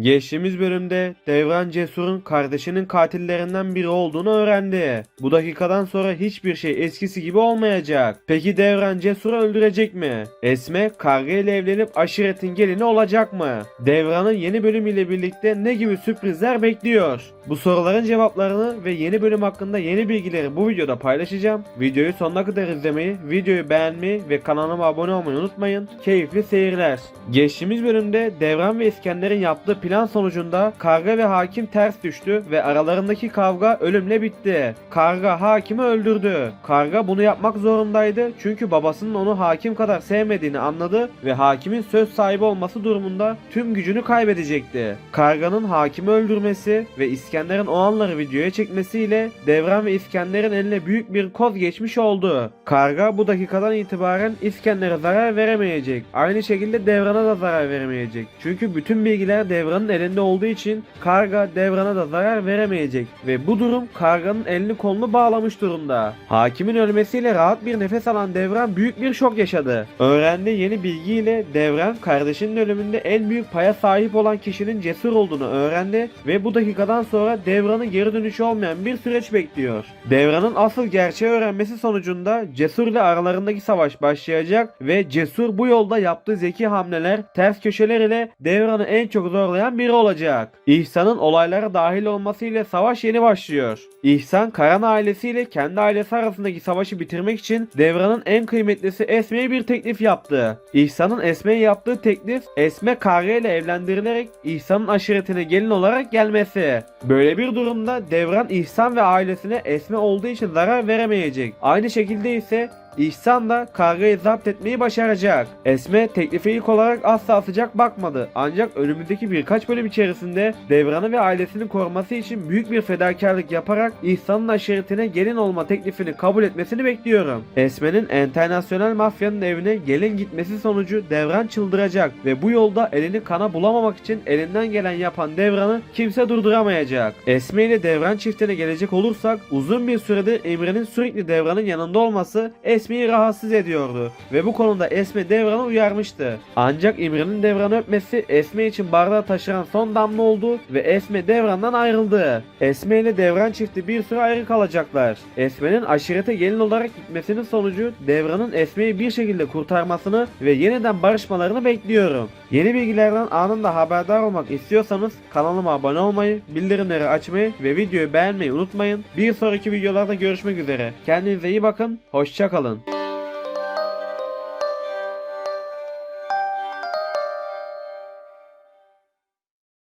Geçtiğimiz bölümde Devran Cesur'un kardeşinin katillerinden biri olduğunu öğrendi. Bu dakikadan sonra hiçbir şey eskisi gibi olmayacak. Peki Devran Cesur'u öldürecek mi? Esme Karga ile evlenip aşiretin gelini olacak mı? Devran'ın yeni bölüm ile birlikte ne gibi sürprizler bekliyor? Bu soruların cevaplarını ve yeni bölüm hakkında yeni bilgileri bu videoda paylaşacağım. Videoyu sonuna kadar izlemeyi, videoyu beğenmeyi ve kanalıma abone olmayı unutmayın. Keyifli seyirler. Geçtiğimiz bölümde Devran ve İskender'in yaptığı plan sonucunda Karga ve Hakim ters düştü ve aralarındaki kavga ölümle bitti. Karga Hakim'i öldürdü. Karga bunu yapmak zorundaydı çünkü babasının onu Hakim kadar sevmediğini anladı ve Hakim'in söz sahibi olması durumunda tüm gücünü kaybedecekti. Karga'nın Hakim'i öldürmesi ve İskender'in o anları videoya çekmesiyle Devran ve İskender'in eline büyük bir koz geçmiş oldu. Karga bu dakikadan itibaren İskender'e zarar veremeyecek. Aynı şekilde Devran'a da zarar veremeyecek. Çünkü bütün bilgiler Devran'ın elinde olduğu için Karga Devran'a da zarar veremeyecek. Ve bu durum Karga'nın elini kolunu bağlamış durumda. Hakimin ölmesiyle rahat bir nefes alan Devran büyük bir şok yaşadı. Öğrendiği yeni bilgiyle Devran kardeşinin ölümünde en büyük paya sahip olan kişinin cesur olduğunu öğrendi ve bu dakikadan sonra Devran'ın geri dönüşü olmayan bir süreç bekliyor. Devran'ın asıl gerçeği öğrenmesi sonucunda Cesur ile aralarındaki savaş başlayacak ve Cesur bu yolda yaptığı zeki hamleler, ters köşeler ile Devran'ı en çok zorlayan biri olacak. İhsan'ın olaylara dahil olmasıyla savaş yeni başlıyor. İhsan Karan ailesiyle kendi ailesi arasındaki savaşı bitirmek için Devran'ın en kıymetlisi Esme'ye bir teklif yaptı. İhsan'ın Esme'ye yaptığı teklif Esme Karga ile evlendirilerek İhsan'ın aşiretine gelin olarak gelmesi. Böyle bir durumda Devran İhsan ve ailesine Esme olduğu için zarar veremeyecek. Aynı şekilde ise İhsan da kargayı zapt etmeyi başaracak. Esme teklife ilk olarak asla sıcak bakmadı. Ancak önümüzdeki birkaç bölüm içerisinde Devran'ı ve ailesini koruması için büyük bir fedakarlık yaparak İhsan'ın aşiretine gelin olma teklifini kabul etmesini bekliyorum. Esme'nin internasyonel mafyanın evine gelin gitmesi sonucu Devran çıldıracak ve bu yolda elini kana bulamamak için elinden gelen yapan Devran'ı kimse durduramayacak. Esme ile Devran çiftine gelecek olursak uzun bir süredir Emre'nin sürekli Devran'ın yanında olması Esme'yi rahatsız ediyordu ve bu konuda Esme Devran'ı uyarmıştı. Ancak İmre'nin Devran'ı öpmesi Esme için bardağı taşıran son damla oldu ve Esme Devran'dan ayrıldı. Esme ile Devran çifti bir süre ayrı kalacaklar. Esme'nin aşirete gelin olarak gitmesinin sonucu Devran'ın Esme'yi bir şekilde kurtarmasını ve yeniden barışmalarını bekliyorum. Yeni bilgilerden anında haberdar olmak istiyorsanız kanalıma abone olmayı, bildirimleri açmayı ve videoyu beğenmeyi unutmayın. Bir sonraki videolarda görüşmek üzere. Kendinize iyi bakın, hoşçakalın.